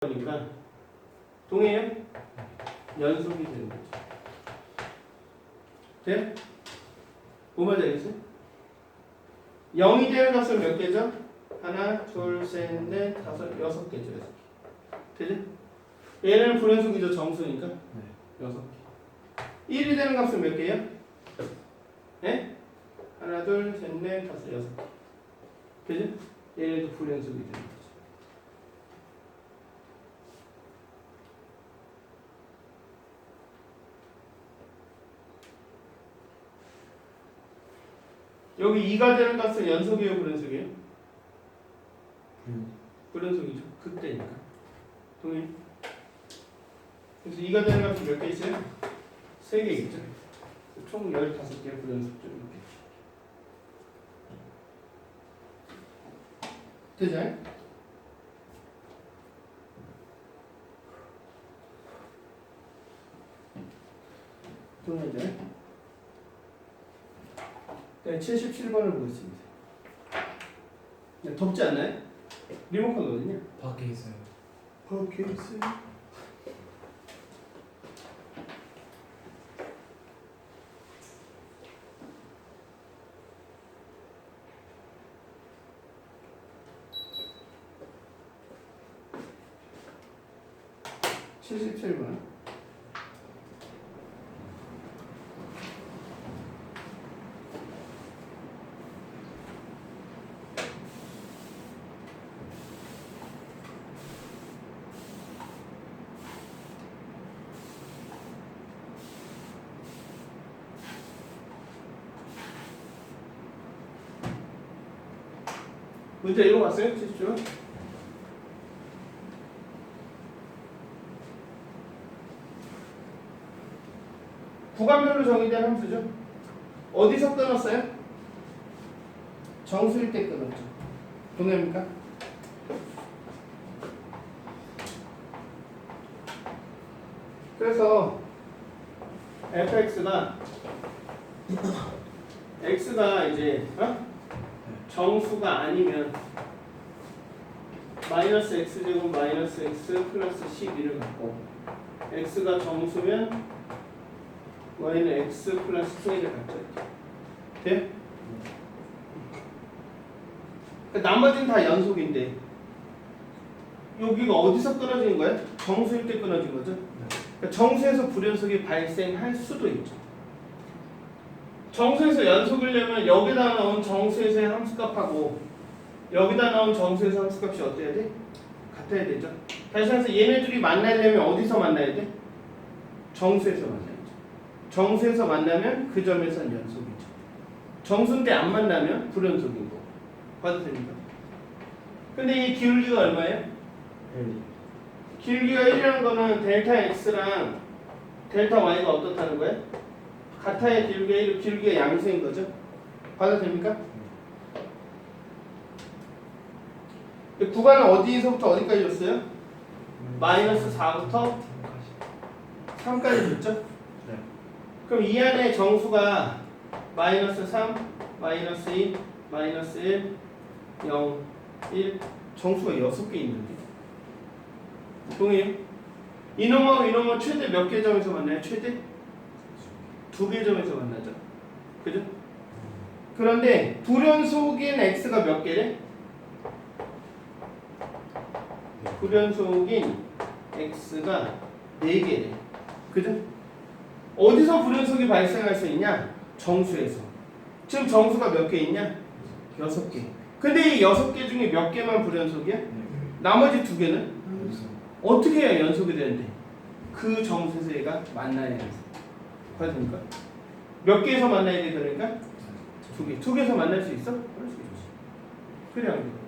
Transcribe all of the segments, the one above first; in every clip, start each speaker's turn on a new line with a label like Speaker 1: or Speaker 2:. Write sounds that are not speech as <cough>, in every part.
Speaker 1: 거니까 동해요? 연속이 되는 거죠. 돼? 뭐만 되겠어요? 0이 되는 값은 몇 개죠? 하나, 둘, 셋, 넷, 다섯, 여섯 개죠. 여섯 개. 되죠? 얘는 불연속이죠. 정수니까. 여섯 개. 1이 되는 값은 몇 개예요? 네? 하나, 둘, 셋, 넷, 다섯, 여섯 개. 그죠? 얘네도 불연속이 되는 거죠. 여기 2가 되는 값은 연속이에요, 불연속이에요? 불연속이죠. 극대니까. 동의? 그래서 2가 되는 값이 몇 개 있어요? 3개 있죠. 총 15개 불연속죠. 이렇게. 되죠? 동의죠? 네, 77번을 보겠습니다. 네, 덥지 않나요? 리모컨 어디냐?
Speaker 2: 밖에 있어요.
Speaker 1: 밖에 있어요. 칠십칠 번. 문제 읽어봤어요? 70조? 구간별로 정의된 함수죠? 어디서 끊었어요? 정수일 때 끊었죠. 동의합니까? 그래서 fx가 x가 이제 어? 정수가 아니면 마이너스 x제곱 마이너스 x 플러스 12를 갖고 x가 정수면 y는 x 플러스 2를 갖죠. 돼요? 그러니까 나머지는 다 연속인데 여기가 어디서 끊어지는 거예요? 정수일 때 끊어진 거죠? 그러니까 정수에서 불연속이 발생할 수도 있죠. 정수에서 연속을 내면 여기다 나온 정수에서의 함수값하고 여기다 나온 정수에서 함수값이 어때야 돼? 같아야 되죠. 다시 해서 얘네들이 만나려면 어디서 만나야 돼? 정수에서 만나야죠. 정수에서 만나면 그 점에선 연속이죠. 정수인데 안 만나면 불연속인 거. 봐도 됩니까? 근데 이 기울기가 얼마예요? 기울기가 1이라는 거는 델타 x랑 델타 y가 어떻다는 거예요? 기울기가 1, 기울기가 양수인 거죠? 봐도 됩니까? 이 구간은 어디서부터 어디까지 줬어요? 마이너스 4부터 3까지 줬죠?
Speaker 2: 네.
Speaker 1: 그럼 이 안에 정수가 마이너스 3, 마이너스 2, 마이너스 1, 0, 1 정수가 6개 있는데 동의해요? 이놈하고 이놈은 최대 몇개 점에서 만나요? 최대? 두개 점에서 만나죠 그죠? 그런데 불연속인 x가 몇 개래? 불연속인 x가 4개래 그죠? 어디서 불연속이 발생할 수 있냐? 정수에서. 지금 정수가 몇 개 있냐? 여섯 개. 근데 이 여섯 개 중에 몇 개만 불연속이야? 나머지 두 개는 어떻게 해야 연속이 되는데? 그 정수에서 얘가 만나야 돼. 됩니까? 몇 개에서 만나야 돼 그러니까? 두 개. 두 개에서 만날 수 있어? 그럴 수 있지. 그래 안 돼?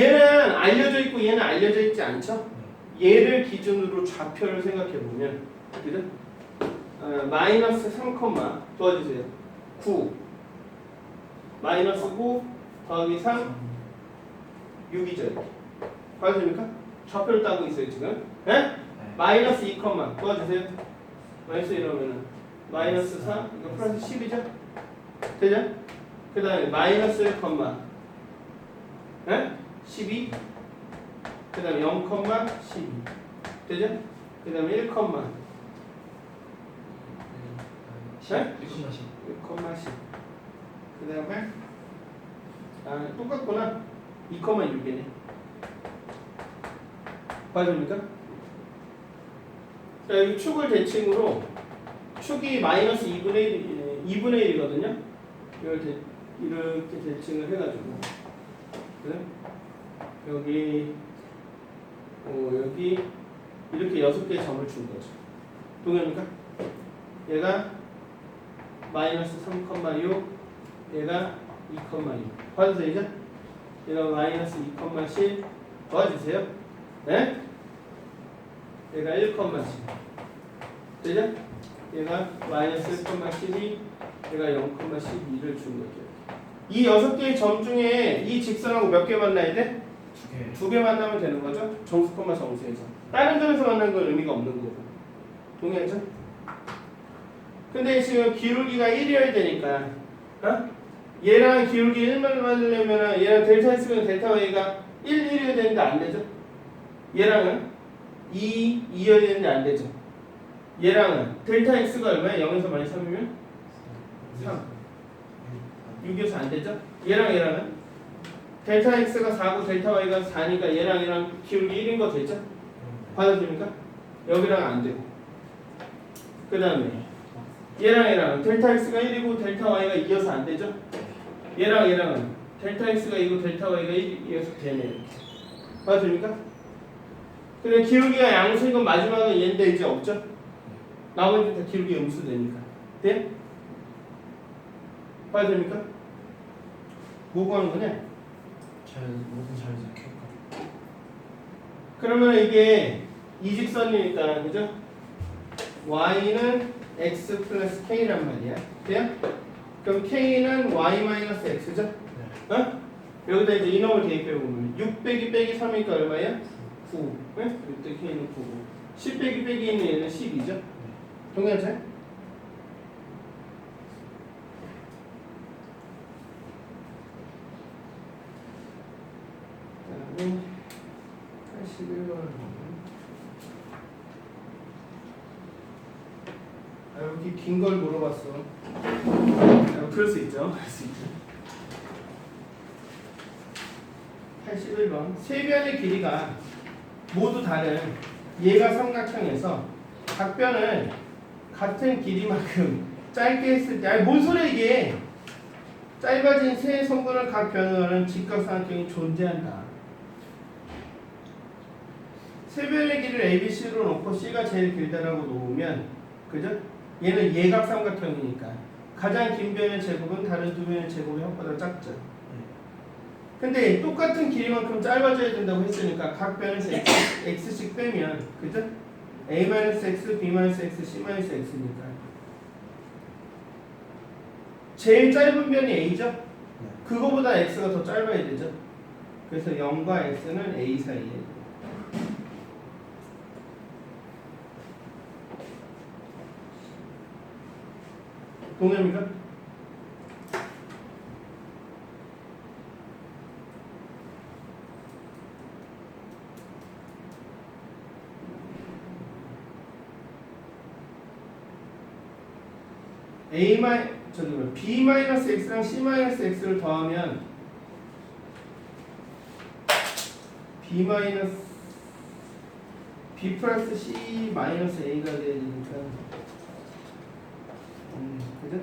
Speaker 1: 얘는 알려져 있고 얘는 알려져 있지 않죠? 얘를 기준으로 좌표를 생각해 보면 그죠? 어, 마이너스 3, 도와주세요. 9 마이너스 9 더하기 3 6이죠 이렇게 봐주십니까? 좌표를 따고 있어요 지금 예? 마이너스 2, 도와주세요. 마이너스 이러면은 마이너스 4 이거 플러스 10이죠? 되죠? 그 다음에 마이너스 1, 예? 12 그 다음에 0,12 되죠? 그 다음에 1, 네? 1,10 그 다음에 아 똑같구나 2,6이네 맞습니까? 자 여기 축을 대칭으로 축이 마이너스 2분의 1, 2분의 1 이거든요. 이걸 대, 이렇게 대칭을 해가지고. 그래? 여기 어, 여기 이렇게 여섯 개의 점을 준 거죠. 동의합니까? 얘가 마이너스 3,6 얘가 2,6 봐주세요 이제. 얘가 마이너스 2,10 도와주세요. 네? 얘가 1,10 되죠? 얘가 마이너스 1,12 얘가 0,12를 준 거죠 이 여섯 개의 점 중에 이 직선하고 몇 개 만나야 돼? 두 개 만나면 되는 거죠? 정수 콤마 정수에서 다른 점에서 만나는 건 의미가 없는 거고 동의하죠? 근데 지금 기울기가 1이어야 되니까 어? 얘랑 기울기 1만 만들려면 얘랑 델타 X면 델타 Y가 1, 1이어야 되는데 안 되죠? 얘랑은 2, 2여야 되는데 안 되죠? 얘랑은 델타 X가 얼마야? 0에서 마이너스 3이면 3 6이어서 안 되죠? 얘랑 얘랑은 델타 X가 4고 델타 Y가 4니까 얘랑 얘랑 기울기 1인 거 되죠? 받아줍니까? 여기랑 안 되고 그 다음에 얘랑 얘랑 델타 X가 1이고 델타 Y가 2여서 안 되죠? 얘랑 얘랑은 델타 X가 2고 델타 Y가 1이어서 되네 받아줍니까? 근데 기울기가 양수인 건 마지막은 얘인데 이제 없죠? 나머지는 다 기울기 음수 되니까 돼? 받아줍니까? 뭐 구하는 거냐?
Speaker 2: 잘 모든 잘 기억하.
Speaker 1: 그러면 이게 이직선이니까 그죠? y는 x 플러스 k란 말이야. 돼요? 그럼 k는 y 마이너스 x죠?
Speaker 2: 네.
Speaker 1: 어? 여기다 이제 이놈을 대입해 보면 6 빼기 빼기 3이니까 얼마야? 9. 네? 이때 k는 9고 10 빼기 빼기 있는 얘는 10이죠? 동의하죠? 그다음에 81번 아, 이렇게 긴걸 물어봤어. 아, 그럴 수 있죠. 그럴 수 있죠. 81번. 세 변의 길이가 모두 다른 얘가 삼각형에서 각 변을 같은 길이만큼 짧게 했을 때, 아니 뭔 소리야 이게? 짧아진 세 성분을 각 변화하는 직각삼각형이 존재한다. 세 변의 길이를 ABC로 놓고 C가 제일 길다라고 놓으면, 그죠? 얘는 예각삼각형이니까 가장 긴 변의 제곱은 다른 두 변의 제곱의 합보다 작죠. 근데 똑같은 길이만큼 짧아져야 된다고 했으니까 각 변에서 x, x씩 빼면 그죠? a-x, b-x, c-x니까 제일 짧은 변이 a죠? 그거보다 x가 더 짧아야 되죠? 그래서 0과 x는 a 사이에 동의합니까? A 마이 저기 뭐 b x랑 c x를 더하면 b b 플러스 c 마이너스 a가 되니까 음, 그죠?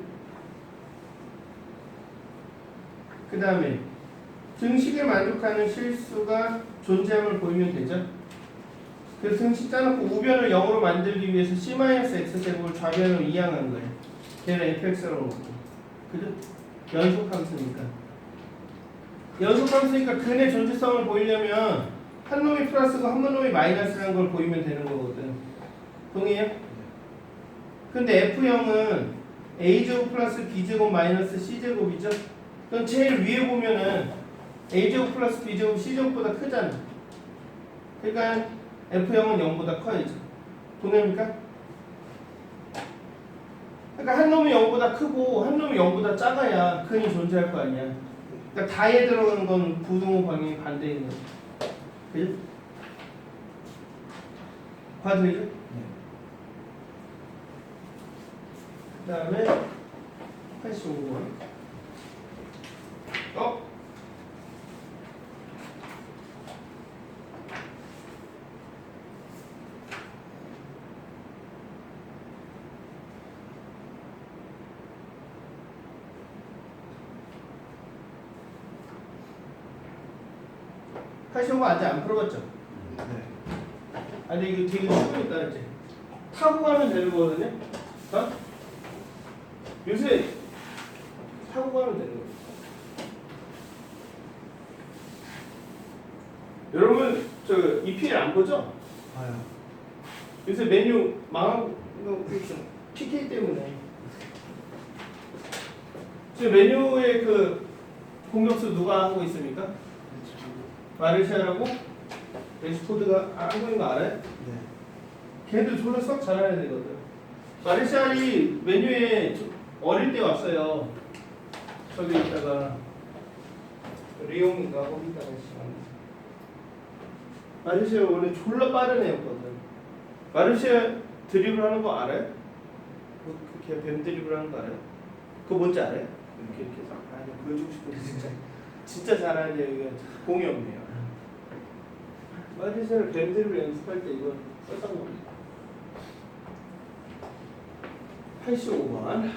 Speaker 1: 그 다음에 등식에 만족하는 실수가 존재함을 보이면 되죠? 그래서 등식 짜놓고 우변을 0으로 만들기 위해서 c-x제곱을 좌변으로 이항한 거예요. 걔를 fx라고. 그죠? 연속함수니까. 연속함수니까 근의 존재성을 보이려면 한 놈이 플러스고 한 놈이 마이너스라는 걸 보이면 되는 거거든. 동의해요? 근데 F형은 A제곱 플러스 B제곱 마이너스 C제곱이죠? 그럼 제일 위에 보면은 A제곱 플러스 B제곱 C제곱보다 크잖아. 그러니까 F형은 0보다 커야죠. 동의합니까? 그러니까 한 놈이 0보다 크고 한 놈이 0보다 작아야 근이 존재할 거 아니야. 그러니까 다에 들어오는 건 부등호 방향이 반대인 거야. 그죠? 봐도 되죠? 그 다음에 85번. 어? 거 아직 안 풀어봤죠?
Speaker 2: 네.
Speaker 1: 아니 이거 되게 있다 이제 타고 가면 되는 거거든요. 어? 요새 타고 가면 되는 거. 여러분 저 EPL 안 보죠?
Speaker 2: 봐요.
Speaker 1: 요새 메뉴 망한 거 PK 때문에 지금 메뉴의 그 공격수 누가 하고 있습니까? 마르시아라고 레시포드가 하고 있는 거 알아요?
Speaker 2: 네.
Speaker 1: 걔들 졸라 썩 잘해야 되거든. 마르샬이 메뉴에 좀 어릴 때 왔어요. 저기 있다가 리옹인가 거기 있다가 있어. 마르샬 원래 졸라 빠른 애였거든. 마르샬 드리블 하는 거 알아요? 그, 걔뱀 드리블 하는 거 알아요? 그거 뭔지 알아요? 이렇게 이렇게 해서 아니 보여주고 싶은데 진짜 진짜 잘하는 애가 공이 없네요. 뱀 드리블 연습할 때 이거 썼던 겁니다. 85번.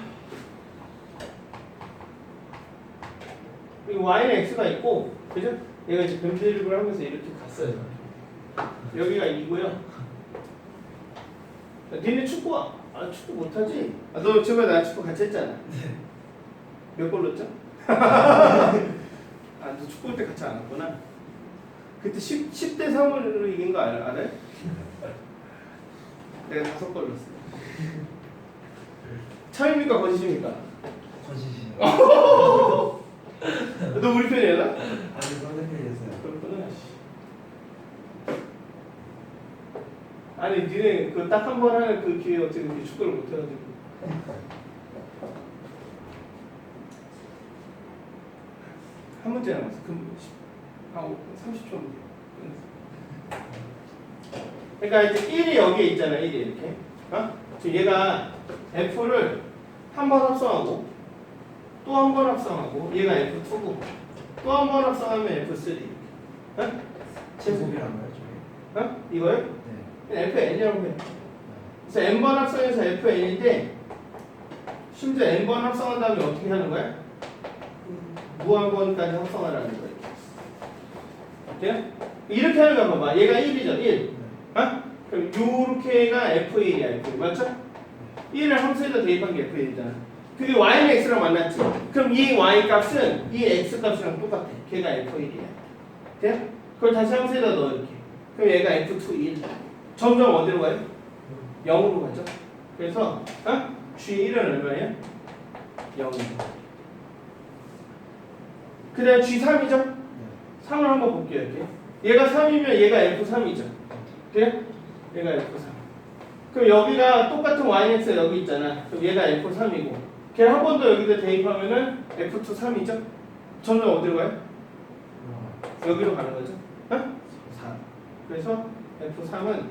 Speaker 1: 여기 y는 x가 있고, 그죠? 얘가 이제 변대립을 하면서 이렇게 갔어요. 여기가 2고요. 니네 축구, 아, 아, 축구 못하지? 아, 너 저번에 나 축구 같이 했잖아. 몇 골 넣었죠? <laughs> 아, 너 축구 할때 같이 안 했구나. 그때 10, 10대 3으로 이긴 거 알, 알아요? 내가 다섯 골 넣었어. 참입니까 거짓입니까?
Speaker 2: 거짓이요.
Speaker 1: 너 우리 편이야?
Speaker 2: 아니 선생님이었어요.
Speaker 1: 그렇구나. 씨. 아니 니네 그 딱 한 번 하는 그 기회에 어떻게 이렇게 축구를 못 해가지고. 한 문제 남았어. 그 럼한 30초 문제. 끝났어. 그러니까 이제 1이 여기에 있잖아. 1이 이렇게. 어? 지금 얘가 F를 한 번 합성하고 또 한 번 합성하고 얘가 F2고 또 한 번 합성하면 F3 어?
Speaker 2: 제곱이란 저게?
Speaker 1: 어? 이거요?
Speaker 2: 네.
Speaker 1: FN이라고 해 그래서 N번 합성해서 FN인데 심지어 N번 합성한 다음에 어떻게 하는 거야? 무한번까지 합성하라는 거야 어때요? 이렇게 하는 거 봐봐 얘가 1이죠 1 어? 그럼 요렇게가 F1이야 F1 맞죠? 1을 함수에다 대입한 게 F1이잖아 그게 Y는 X랑 만났지 그럼 이 Y 값은 이 X 값이랑 똑같아 걔가 F1이야 돼? 그걸 다시 함수에다 넣어 이렇게 그럼 얘가 F2 1 점점 어디로 가요? 0으로 가죠 그래서 어? G1은 얼마예요? 0이죠 그 다음 G3이죠?
Speaker 2: 네.
Speaker 1: 3을 한번 볼게요 이렇게 얘가 3이면 얘가 F3이죠 그래? 얘가 F3 그럼 여기가 똑같은 YX가 여기 있잖아 그럼 얘가 F3이고 걔를 한번 더 여기다 대입하면은 F2 3이죠? 점점 어디로 가요? 여기로 가는 거죠? 어? 4 그래서 F3은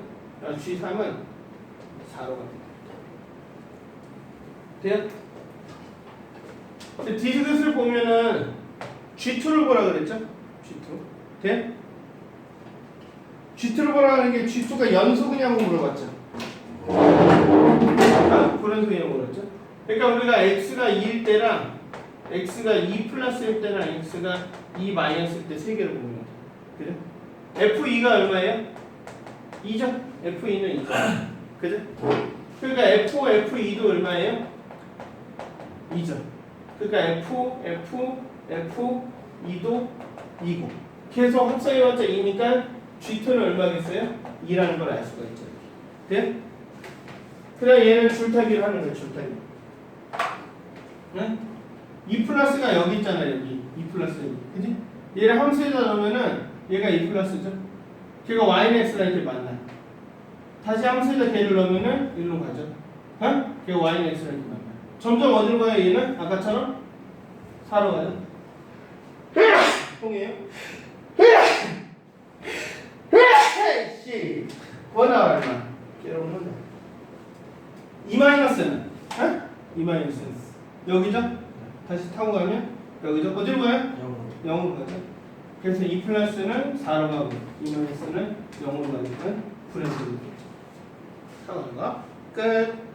Speaker 1: 아, G3은 4로 갑니다 돼요? 디귿을 보면은 G2를 보라 그랬죠? G2 돼? G2를 보라는 게 G2가 연속이냐고 물어봤죠 아? 불연속이냐고 물었죠 그러니까 우리가 X가 2일 때랑 X가 2 플러스일 때랑 X가 2 마이너스일 때 세 개를 보면 돼 그죠? F2가 얼마예요? 2죠? F2는 2죠 그죠? 그러니까 F, F2도 얼마예요? 2죠 그러니까 F, F, F, 2도 2고 계속 합성해봤자 2니까 G2는 얼마겠어요? 2라는 걸 알 수가 있죠 돼? 그 다음 얘는 줄타기를 하는 거예요 줄타기 응? 2 플러스가 여기 있잖아 여기 2 플러스 여기 그지? 얘를 함수에다 넣으면은 얘가 2 플러스죠 걔가 y는 x랑 이렇게 만나 다시 함수에다 걔를 넣으면은 일로 가죠 어? 걔가 y는 x랑 이렇게 만나 점점 어디로 가요 얘는? 아까처럼 4로 가요 통해요? 씨 원화 얼마? 돼. 이 마이너스는 에? 이 마이너스는 여기죠? 다시 타고 가면 여기죠? 어디로 가요?
Speaker 2: 영어.
Speaker 1: 0으로 가죠. 그래서 이 플러스는 4로 가고 이 마이너스는 0으로 가니까 불행이 되겠죠. 타고 가. 끝.